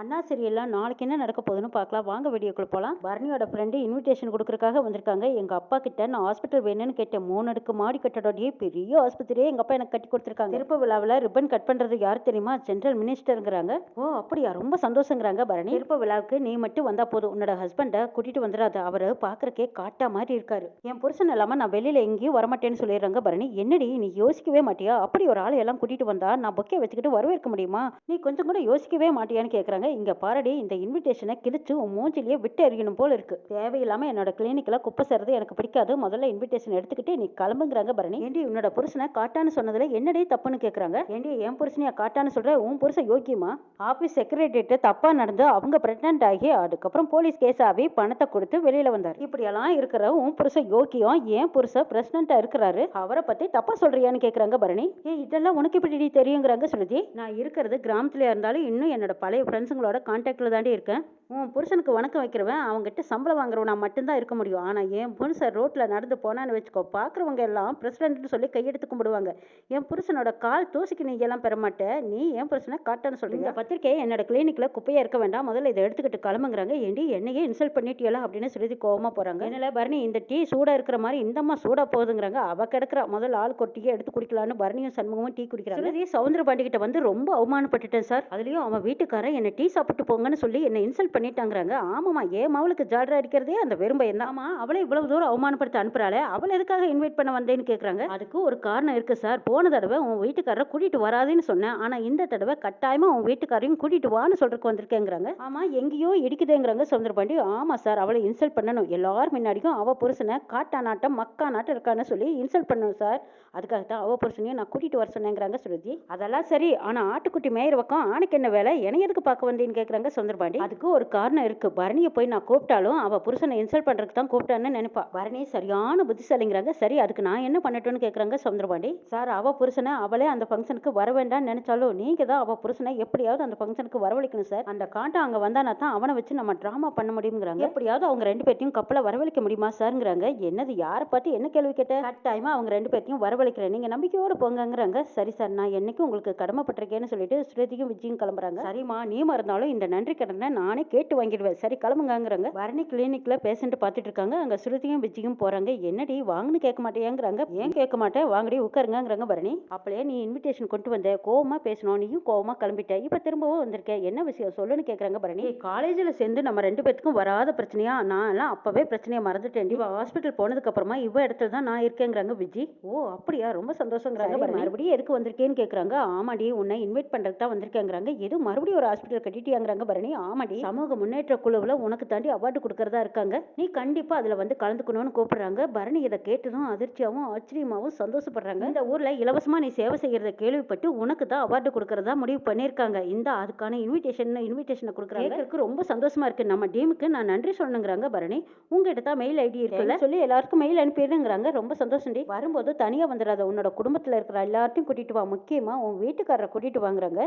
அண்ணா சீரியல்லாம் நாளைக்கு என்ன நடக்க போகுதுன்னு பார்க்கலாம். வாங்க வீடியோக்குள்ள போகலாம் பரணியோட ஃப்ரெண்டு இன்விடேஷன் கொடுக்குறக்காக வந்திருக்காங்க. எங்கள் அப்பா கிட்ட நான் ஹாஸ்பிட்டல் வேணும்னு கேட்டேன். மூணு அடுக்கு மாடி கட்டடோடையே பெரிய ஆஸ்பத்திரியே எங்கள் அப்பா எனக்கு கட்டி கொடுத்துருக்காங்க. திருப்ப விழாவில் ரிப்பன் கட் பண்ணுறது யார் தெரியுமா? ஜென்ரல் மினிஸ்டருங்கிறாங்க ஓ அப்படியா? ரொம்ப சந்தோஷங்கிறாங்க பரணி. திருப்ப விழாவுக்கு நீ மட்டும் வந்தால் போதும். உன்னோட ஹஸ்பண்டை கூட்டிகிட்டு வந்துடாத அவர் பார்க்குறக்கே காட்டா மாதிரி இருக்காரு. என் புருஷன் இல்லாமல் நான் வெளியில் எங்கேயும் வரமாட்டேன்னு சொல்லிடுறாங்க பரணி. என்னடி நீ யோசிக்கவே மாட்டியா? அப்படி ஒரு ஆளை எல்லாம் கூட்டிகிட்டு வந்தா நான் பொக்கே வச்சுக்கிட்டு வரவேற்க முடியுமா? நீ கொஞ்சம் கூட யோசிக்கவே மாட்டியான்னு கேட்குறாங்க இங்க பாரடி இந்த இன்விடேஷனை கிழிச்சு உன் மூஞ்சிலேயே விட்டு எறியணும் போல இருக்கு. தேவையில்லாம என்னோட கிளினிக்ல குப்பை சேர்றது எனக்கு பிடிக்காது. முதல்ல இன்விடேஷன் எடுத்துக்கிட்டு நீ கிளம்புங்கிறாங்க பரணி ஏண்டி உன்னோட புருஷனை காட்டான்னு சொன்னதுல என்னடி தப்புன்னு கேக்குறாங்க? ஏண்டி என் புருஷனையா காட்டான்னு சொல்ற உன் புருஷன் யோக்கியமா ஆபீஸ் செக்ரட்டரிட்ட தப்பா நடந்து அவங்க பிரெக்னன்ட் ஆகி அதுக்கப்புறம் போலீஸ் கேஸ் ஆகி பணத்தை கொடுத்து வெளியில வந்தார். இப்படியெல்லாம் இருக்கிற உன் புருஷன் யோக்கியம் ஏன் புருஷன் பிரசிடண்டா இருக்கிறாரு. அவரை பத்தி தப்பா சொல்றியான்னு கேக்குறாங்க பரணி ஏ இதெல்லாம் உனக்கு எப்படி தெரியுங்கிறாங்க சுருதி நான் இருக்கிறது கிராமத்துல இருந்தாலும் இன்னும் என்னோட பழைய ஃப்ரெண்ட்ஸ் ஃப்ரெண்ட்ஸுங்களோட கான்டாக்ட்ல தாண்டி இருக்கேன். உன் புருஷனுக்கு வணக்கம் வைக்கிறவன் அவங்ககிட்ட சம்பளம் வாங்குறவன் மட்டும்தான் இருக்க முடியும். ஆனா என் புருஷன் ரோட்ல நடந்து போனான்னு வச்சுக்கோ பாக்குறவங்க எல்லாம் பிரசிடென்ட்னு சொல்லி கையெடுத்து கும்பிடுவாங்க. என் புருஷனோட கால் தூசிக்கு நீ எல்லாம் பெற மாட்ட நீ என் புருஷனை காட்டன்னு சொல்றீங்க இந்த பத்திரிக்கை என்னோட கிளினிக்ல குப்பையா இருக்க வேண்டாம். முதல்ல இதை எடுத்துக்கிட்டு கிளம்புங்கிறாங்க. ஏண்டி என்னையே இன்சல்ட் பண்ணிட்டியலா அப்படின்னு சொல்லி கோவமா போறாங்க. என்னல பரணி இந்த டீ சூடா இருக்கிற மாதிரி இந்தம்மா சூடா போகுதுங்கிறாங்க. அவ கிடக்குறா. முதல்ல ஆள் கொட்டியே எடுத்து குடிக்கலான்னு பரணியும் சண்முகமும் டீ குடிக்கிறாங்க. சவுந்தர பாண்டிகிட்ட வந்து ரொம்ப அவமானப்பட்டுட்டேன் சார். அதுலயும் அவன் வீட்டுக்காரன் என்ன டீ சாப்பிட்டு போங்கன்னு சொல்லி என்னை இன்சல்ட் பண்ணிட்டாங்கிறாங்க. ஆமாம்மா ஏன் மவளுக்கு ஜாலரா அடிக்கிறதே? அந்த வெறும்பையன் தான். ஆமா அவளை இவ்வளவு தூரம் அவமானப்படுத்த அனுப்புறாளே? அவளை எதுக்காக இன்வைட் பண்ண வந்தேன்னு கேட்குறாங்க அதுக்கு ஒரு காரணம் இருக்கு சார். போன தடவை உன் வீட்டுக்காரரை கூட்டிட்டு வராதுன்னு சொன்னேன். ஆனா இந்த தடவை கட்டாயமா உன் வீட்டுக்காரையும் கூட்டிட்டு வான்னு சொல்றதுக்கு வந்திருக்கேங்கிறாங்க. ஆமா எங்கேயோ இடிக்குதேங்கிறாங்க சுந்தர பாண்டி. ஆமா சார் அவளை இன்சல்ட் பண்ணணும். எல்லாரும் முன்னாடியும் அவ புருஷனை காட்டா நாட்டம் மக்கா நாட்டம் இருக்கான்னு சொல்லி இன்சல்ட் பண்ணணும் சார். அதுக்காக தான் அவ புருஷனையும் நான் கூட்டிட்டு வர சொன்னேங்கிறாங்க சுருதி. அதெல்லாம் சரி. ஆனா ஆட்டுக்குட்டி மேயிற பக்கம் ஆணுக்கு என்ன வேலை? என எதுக்கு பார்க்க வந்தேன்னு கேட்குறாங்க சுந்தரபாண்டி. அதுக்கு ஒரு காரணம் இருக்கு. பரணியை போய் நான் கூப்பிட்டாலும் அவள் புருஷனை இன்சல்ட் பண்றதுக்கு தான் கூப்பிட்டான்னு நினைப்பா. பரணி சரியான புத்திசாலிங்கிறாங்க. சரி அதுக்கு நான் என்ன பண்ணட்டும்னு கேட்குறாங்க சுந்தரபாண்டி. சார் அவ புருஷனை அவளே அந்த ஃபங்க்ஷனுக்கு வர வேண்டாம்னு நினைச்சாலும் நீங்க தான் அவ புருஷனை எப்படியாவது அந்த ஃபங்க்ஷனுக்கு வரவழைக்கணும் சார். அந்த காண்டா அங்க வந்தானா தான் அவனை வச்சு நம்ம டிராமா பண்ண முடியுங்கிறாங்க எப்படியாவது அவங்க ரெண்டு பேர்த்தையும் கப்பலை வரவழைக்க முடியுமா சார்ங்கிறாங்க. என்னது யாரை பார்த்து என்ன கேள்வி கேட்ட? கட்டாயமா அவங்க ரெண்டு பேர்த்தையும் வரவழைக்கிறேன். நீங்க நம்பிக்கையோடு போங்கங்கிறாங்க. சரி சார் நான் என்னைக்கும் உங்களுக்கு கடமைப்பட்டிருக்கேன்னு சொல்லிட்டு ஸ்ருதியும் விஜயும் கிளம்புறாங்க. சரிம்மா நீ மறந்தாலும் இந்த நன்றி கடனை நானே கேட்டு வாங்கிடுவேன். சரி கிளம்புங்கங்கிறாங்க. பரணி கிளினிக்ல பேஷண்ட் பார்த்துட்டு இருக்காங்க. அங்க ஸ்ருதியும் விஜயும் போறாங்க. என்னடி வாங்கன்னு கேட்க மாட்டேங்கிறாங்க. ஏன் கேட்க மாட்டேன்? வாங்கடி உட்காருங்கிறாங்க பரணி அப்பளே நீ இன்விடேஷன் கொண்டு வந்த. கோவமா பேசணும். நீயும் கோவமா கிளம்பிட்ட. இப்ப திரும்பவும் வந்திருக்க. என்ன விஷயம்? சொல்லுன்னு கேக்குறாங்க பரணி காலேஜ்ல சேர்ந்து நம்ம ரெண்டு பேத்துக்கும் வராத பிரச்சனையா? நான் எல்லாம் அப்பவே பிரச்சனையை மறந்துட்டேன் இவ ஹாஸ்பிட்டல் போனதுக்கு அப்புறமா இவ இடத்துல தான் நான் இருக்கேங்கிறாங்க விஜி. ஓ அப்படியா? ரொம்ப சந்தோஷங்கிறாங்க மறுபடியும் எதுக்கு வந்திருக்கேன்னு கேக்குறாங்க ஆமாடி உன்னை இன்வைட் பண்றதுக்கு தான் வந்திருக்கேங்கிறாங்க. எது மறுபடியும் ஒரு ஹாஸ்பிட்டல் கட்டிட்டியாங்கிறாங்க பரணி ஆமாடி. சமூக முன்னேற்ற குழுவுல உனக்கு தாண்டி அவார்டு கொடுக்கறதா இருக்காங்க. நீ கண்டிப்பா அதுல வந்து கலந்துக்கணும்னு கூப்பிடுறாங்க. பரணி இதை கேட்டதும் அதிர்ச்சியாவும் ஆச்சரியமாவும் சந்தோஷப்படுறாங்க. இந்த ஊர்ல இலவசமா நீ சேவை செய்யறத கேள்விப்பட்டு உனக்கு தான் அவார்டு கொடுக்கறதா முடிவு பண்ணிருக்காங்க இந்த அதுக்கான இன்விடேஷன் இன்விடேஷனை கொடுக்குறாங்க. கேட்கறதுக்கு ரொம்ப சந்தோஷமா இருக்கு. நம்ம டீமுக்கு நான் நன்றி சொல்லணுங்கிறாங்க பரணி. உங்ககிட்ட தான் மெயில் ஐடி இருக்குல்ல சொல்லி எல்லாருக்கும் மெயில் அனுப்பிடுங்கிறாங்க. ரொம்ப சந்தோஷம் டி வரும்போது தனியா வந்துடாத. உன்னோட குடும்பத்துல இருக்கிற எல்லாத்தையும் கூட்டிட்டு வா. முக்கியமா உன் வீட்டுக்காரரை கூட்டிட்டு வாங்குறாங்க.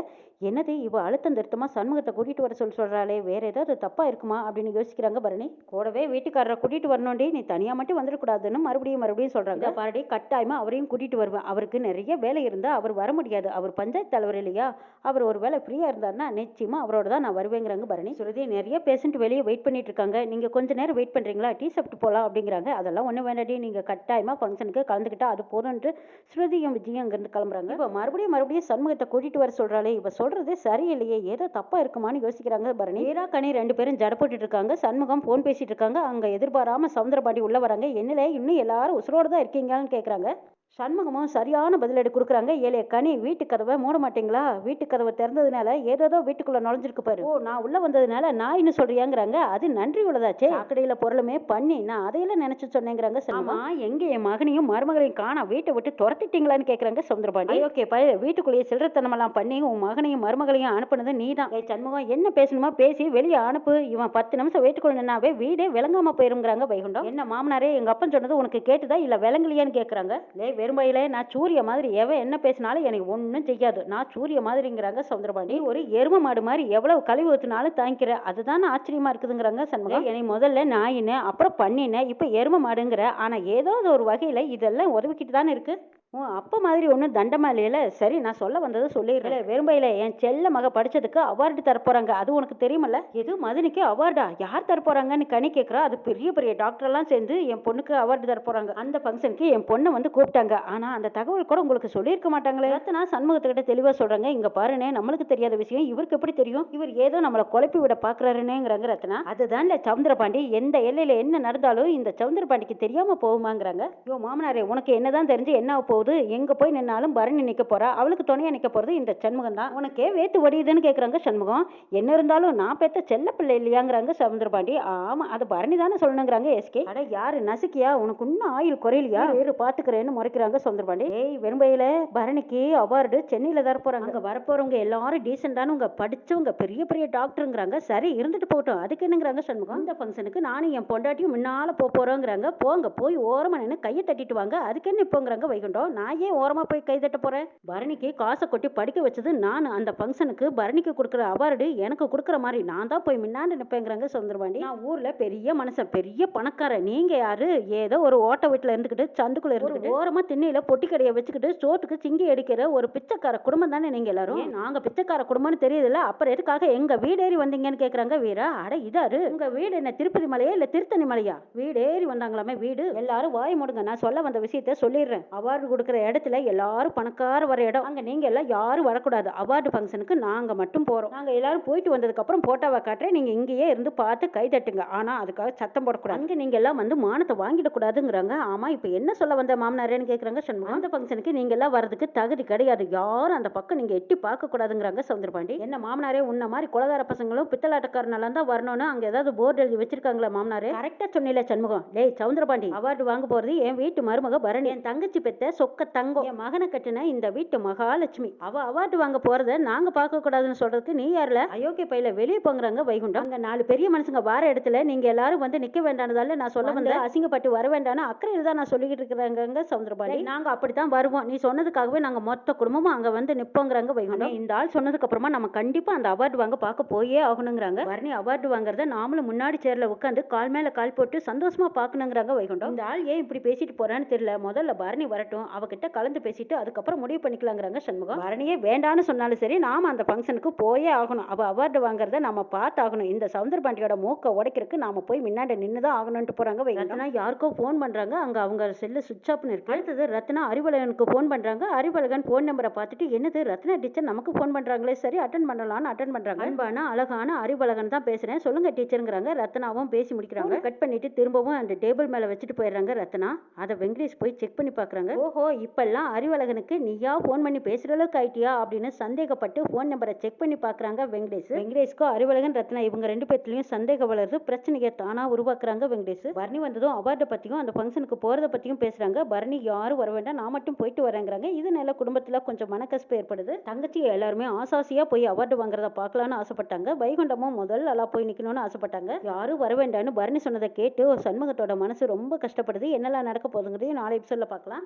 என்னது இவ அழுத்தம் திருத்தமா சண்முகத்தை கூட்டிகிட்டு வர சொல்லி சொல்கிறாளே வேறு ஏதாவது தப்பாக இருக்குமா அப்படின்னு யோசிக்கிறாங்க பரணி. கூடவே வீட்டுக்காரரை கூட்டிகிட்டு வரணும்டி நீ தனியாக மட்டும் வந்துடக்கூடாதுன்னு மறுபடியும் மறுபடியும் சொல்கிறாங்க பாரடி கட்டாயமாக அவரையும் கூட்டிகிட்டு வருவேன். அவருக்கு நிறைய வேலை இருந்தால் அவர் வர முடியாது. அவர் பஞ்சாயத்து தலைவர் இல்லையா? அவர் ஒரு வேலை ஃப்ரீயாக இருந்தார்னா நிச்சயமாக அவரோட தான் நான் வருவேங்கிறாங்க பரணி. சுருதி நிறைய பேஷண்ட் வெளியே வெயிட் பண்ணிட்டு இருக்காங்க. நீங்கள் கொஞ்ச நேரம் வெயிட் பண்ணுறீங்களா டீ சாப்பிட்டு போகலாம் அப்படிங்கிறாங்க. அதெல்லாம் ஒன்றும் வேண்டாடி நீங்கள் கட்டாயமாக ஃபங்க்ஷனுக்கு கலந்துக்கிட்டா அது போதும்ன்ட்டு ஸ்ருதியும் விஜயும் அங்கேருந்து கிளம்புறாங்க. இப்போ மறுபடியும் மறுபடியும் சண்முகத்தை கூட்டிகிட்டு வர சொல்கிறாளே இப்போ சொல்கிறது சரியில்லையே. ஏதோ தப்பா இருக்குமான்னு யோசிக்கிறாங்க. பரணி ஏரா கனி ரெண்டு பேரும் ஜட போட்டுட்டு இருக்காங்க. சண்முகம் போன் பேசிட்டு இருக்காங்க. அங்க எதிர்பாராம சவுந்தரபாண்டி உள்ள வராங்க. என்னல இன்னும் எல்லாரும் உசுரோடு தான் இருக்கீங்கன்னு கேக்குறாங்க. சண்முகமும் சரியான பதிலடி கொடுக்குறாங்க. ஏலே கனி வீட்டு கதவை மூட மாட்டீங்களா? வீட்டு கதவை திறந்ததுனால ஏதேதோ வீட்டுக்குள்ள நுழைஞ்சிருக்கு பாரு. ஓ நான் உள்ள வந்ததுனால நான் இன்னும் சொல்றியாங்கிறாங்க. அது நன்றி உள்ளதாச்சே. சாக்கடையில பொருளுமே பண்ணி நான் அதையெல்லாம் நினைச்சு சொன்னேங்கிறாங்க ஆமா எங்க என் மகனையும் மருமகளையும் காணா வீட்டை விட்டு துரத்திட்டீங்களான்னு கேக்குறாங்க சவுந்தரபாண்டி ஓகே பய வீட்டுக்குள்ளேயே சில்லறத்தனமெல்லாம் பண்ணி உன் மகனையும் மருமகளையும் அனுப்புனது நீதான். ஏய் சண்முகம் என்ன பேசணுமா? பேசி வெளியே அனுப்பு. இவன் பத்து நிமிஷம் வீட்டுக்குள்ள நின்னாவே வீடே விளங்காம போயிருங்கிறாங்க வைகுண்டம். என்ன மாமனாரே எங்க அப்பன் சொன்னது உனக்கு கேட்டுதா இல்ல விளங்கலையான்னு கேக்குறாங்க? லே வெறுமையிலே நான் சூரிய மாதிரி எவன் என்ன பேசினாலும் எனக்கு ஒன்றும் செய்யாது. நான் சூரிய மாதிரிங்கிறாங்க சவுந்தரபாண்டி ஒரு எரும மாடு மாதிரி எவ்வளவு கழிவு ஊற்றினாலும் தாங்கிக்கிற. அதுதான் ஆச்சரியமா இருக்குதுங்கிறாங்க சண்முகம். என்னை முதல்ல நாயின அப்புறம் பண்ணின இப்போ எரும மாடுங்கிற. ஆனா ஏதோ ஒரு வகையில இதெல்லாம் உதவிக்கிட்டு தானே இருக்கு? உன் அப்பா மாதிரி ஒன்றும் தண்டமா இல்லையில? சரி நான் சொல்ல வந்ததை சொல்லிடுறேன். வெறும்பையில என் செல்ல மக படிச்சதுக்கு அவார்டு தரப்போறாங்க. அது உனக்கு தெரியுமல்ல? எது மதனிக்கு அவார்டா? யார் தரப்போறாங்கன்னு கனி கேட்குறா அது பெரிய பெரிய டாக்டர்லாம் சேர்ந்து என் பொண்ணுக்கு அவார்டு தரப்போறாங்க. அந்த ஃபங்க்ஷனுக்கு என் பொண்ணை வந்து கூப்பிட்டாங்க. ஆனா அந்த தகவல் கூட உங்களுக்கு சொல்லியிருக்க மாட்டாங்களே. நான் சண்முகத்துக்கிட்ட தெளிவா சொல்றாங்க. இங்க பாருனே நம்மளுக்கு தெரியாத விஷயம். இவருக்கு எப்படி தெரியும்? இவர் ஏதோ நம்மளை குழப்பி விட பாக்குறாருன்னேங்கிறாங்க ரத்னா. அதுதான்ல சவுந்தரபாண்டி. எந்த எல்லையில என்ன நடந்தாலும் இந்த சவுந்தரபாண்டிக்கு தெரியாம போகுமாங்கிறாங்க. யோ மாமனாரே உனக்கு என்னதான் தெரிஞ்சு என்ன ஆகப் போகுது எங்க போய் நின்னாலும் பரணி நிக்க போறா. அவளுக்கு துணையா நிக்க போறது இந்த சண்முகம் தான். உனக்கே வேத்து வடியுதுன்னு கேக்குறாங்க சண்முகம். என்ன இருந்தாலும் நான் பெத்த செல்ல பிள்ளை இல்லையாங்கிறாங்க சவுந்தரபாண்டி ஆமா அது பரணி தானே சொல்லணுங்கிறாங்க எஸ்கே அட யாரு நசுக்கியா? உனக்கு இன்னும் ஆயில் குறையலையா? வேறு பாத்துக்கிறேன்னு முறைக்கிறாங்க சவுந்தரபாண்டி ஏய் வெறும்பையில பரணிக்கு அவார்டு சென்னையில தர போறாங்க. அங்க வரப்போறவங்க எல்லாரும் டீசெண்டானவங்க படிச்சவங்க பெரிய பெரிய டாக்டருங்கிறாங்க சரி இருந்துட்டு போகட்டும். அதுக்கு என்னங்கிறாங்க சண்முகம்? இந்த ஃபங்க்ஷனுக்கு நானும் என் பொண்டாட்டியும் முன்னால போக போறோங்கிறாங்க. போங்க போய் ஓரமா நின்று கையை தட்டிட்டு வாங்க. அதுக்கு என்ன இப்போங்கிறாங்க வைகுண்டம்? நான் ஏன் ஓரமா போய் கை தட்ட போறேன்? பரணிக்கு காசை கொட்டி படிக்க வச்சது நான். அந்த ஃபங்க்ஷனுக்கு பரணிக்கு கொடுக்குற அவார்டு எனக்கு கொடுக்குற மாதிரி நான் தான் போய் முன்னாடி நிற்பேங்கிறாங்க சவுந்தரபாண்டி நான் ஊர்ல பெரிய மனுஷன் பெரிய பணக்காரன். நீங்க யாரு? ஏதோ ஒரு ஓட்ட வீட்டுல இருந்துக்கிட்டு சந்துக்குள்ள இருந்துக்கிட்டு ஓரமா திண்ணையில பொட்டி கடையை வச்சுக்கிட்டு சோத்துக்கு சிங்கி அடிக்கிற ஒரு பிச்சைக்கார குடும்பம் தானே நீங்க எல்லாரும்? ஏன்? நாங்க பிச்சைக்கார குடும்பம்னு தெரியுதுல்ல அப்புறம் எதுக்காக எங்க வீடேறி வந்தீங்கன்னு கேக்குறாங்க வீரா? அட இதாரு. உங்க வீடு என்ன திருப்பதி மலையா இல்ல திருத்தணி மலையா? வீடேறி வந்தாங்களாமே வீடு. எல்லாரும் வாய் மூடுங்க நான் சொல்ல வந்த விஷயத்த சொல்லிடுறேன். அவார்டு கொடுக்குற இடத்துல எல்லாரும் பணக்கார வர இடம். அங்கே நீங்கள் எல்லாம் யாரும் வரக்கூடாது. அவார்டு ஃபங்க்ஷனுக்கு நாங்கள் மட்டும் போகிறோம் நாங்கள் எல்லாரும் போயிட்டு வந்ததுக்கப்புறம் போட்டோவை காட்டுறேன். நீங்கள் இங்கேயே இருந்து பார்த்து கை தட்டுங்க. ஆனால் அதுக்காக சத்தம் போடக்கூடாது. அங்கே நீங்கள் எல்லாம் வந்து மானத்தை வாங்கிடக்கூடாதுங்கிறாங்க. ஆமாம் இப்போ என்ன சொல்ல வந்த மாமனாரேன்னு கேட்குறாங்க சண்முகம். அந்த ஃபங்க்ஷனுக்கு நீங்கள் எல்லாம் வரதுக்கு தகுதி கிடையாது. யாரும் அந்த பக்கம் நீங்கள் எட்டி பார்க்கக்கூடாதுங்கிறாங்க சவுந்தரபாண்டி என்ன மாமனாரே உன்ன மாதிரி குலகார பசங்களும் பித்தலாட்டக்காரனாலாம் தான் வரணும்னு அங்கே ஏதாவது போர்டு எழுதி வச்சிருக்காங்களா மாமனாரே? கரெக்டாக சொன்னில சண்முகம். டேய் சவுந்தரபாண்டி அவார்டு வாங்க போகிறது என் வீட்டு மருமக பரணி. என் தங்கச்சி பெத்த சொக்க தங்கம். என் மகனை கட்டின இந்த வீட்டு மகாலட்சுமி. அவ அவார்டு வாங்க போறத நாங்க பார்க்க கூடாதுன்னு சொல்றதுக்கு நீ யாருல? அயோக்கிய பையில வெளியே போங்கிறாங்க வைகுண்டம். அங்க நாலு பெரிய மனுஷங்க வார இடத்துல நீங்க எல்லாரும் வந்து நிக்க வேண்டானதால நான் சொல்ல வந்து அசிங்கப்பட்டு வர வேண்டாம்னு அக்கறையில் தான் நான் சொல்லிக்கிட்டு இருக்கிறாங்க சவுந்தரபாண்டி நாங்க அப்படித்தான் வருவோம். நீ சொன்னதுக்காகவே நாங்க மொத்த குடும்பமும் அங்க வந்து நிப்போங்கிறாங்க வைகுண்டம். இந்த ஆள் சொன்னதுக்கு அப்புறமா நம்ம கண்டிப்பா அந்த அவார்டு வாங்க பார்க்க போயே ஆகணுங்கிறாங்க. வரணி அவார்டு வாங்குறத நாமளும் முன்னாடி சேர்ல உட்காந்து கால் மேல கால் போட்டு சந்தோஷமா பார்க்கணுங்கிறாங்க வைகுண்டம். இந்த ஆள் ஏன் இப்படி பேசிட்டு போறான்னு தெரியல. முதல்ல பரணி வரட்டும். அவகிட்ட கலந்து பேசிட்டு அதுக்கப்புறம் முடிவு பண்ணிக்கலாங்கிறாங்க சண்முகம். பரணியே வேண்டான்னு சொன்னாலும் சரி நாம அந்த ஃபங்க்ஷனுக்கு போயே ஆகணும். அவ அவார்டு வாங்குறத நம்ம பார்த்து ஆகணும் இந்த சவுந்தர பாண்டியோட மூக்க உடைக்கிறதுக்கு நாம போய் முன்னாடி நின்று தான் ஆகணும்ட்டு போறாங்க ரத்னா யாருக்கோ ஃபோன் பண்றாங்க. அங்க அவங்க செல்லு சுவிச் ஆஃப்னு இருக்கு. அடுத்தது ரத்னா அறிவழகனுக்கு ஃபோன் பண்றாங்க. அறிவழகன் ஃபோன் நம்பரை பார்த்துட்டு என்னது ரத்னா டீச்சர் நமக்கு ஃபோன் பண்றாங்களே? சரி அட்டன் பண்ணலாம்னு அட்டன் பண்றாங்க. அன்பான அழகான அறிவழகன் தான் பேசுறேன். சொல்லுங்க டீச்சருங்கிறாங்க ரத்னாவும் பேசி முடிக்கிறாங்க. கட் பண்ணிட்டு திரும்பவும் அந்த டேபிள் மேல வச்சுட்டு போயிடுறாங்க ரத்னா. அதை வெங்கடேஷ் போய் செக் பண்ணி பார்க்கறாங்க ஓஹோ இப்பெல்லாம் அறிவழகனுக்கு நீயா ஃபோன் பண்ணி பேசுற அளவுக்கு ஆயிட்டியா அப்படின்னு சந்தேகப்பட்டு ஃபோன் நம்பரை செக் பண்ணி பார்க்குறாங்க வெங்கடேஷ். வெங்கடேஷ்க்கோ அறிவழகன் ரத்னா இவங்க ரெண்டு பேர்த்துலையும் சந்தேகம் வளருது பிரச்சனையை தானாக உருவாக்குறாங்க வெங்கடேஷ். பரணி வந்ததும் அவார்டை பற்றியும் அந்த ஃபங்க்ஷனுக்கு போகிறத பற்றியும் பேசுகிறாங்க பரணி யாரும் வர வேண்டாம் நான் மட்டும் போயிட்டு வரேங்கிறாங்க. இதனால குடும்பத்தில் கொஞ்சம் மனக்கசப்பு ஏற்படுது. தங்கச்சி எல்லாருமே ஆசாசியாக போய் அவார்டு வாங்குறத பார்க்கலான்னு ஆசைப்பட்டாங்க. வைகுண்டமும் முதல் ஆளா போய் நிற்கணும்னு ஆசைப்பட்டாங்க. யாரும் வர வேண்டாம்னு பரணி சொன்னதை கேட்டு சண்முகத்தோட மனசு ரொம்ப கஷ்டப்படுது. என்னெல்லாம் நடக்க போகுதுங்கிறதையும் நாளை எபிசோடில் பார்க்கலாம்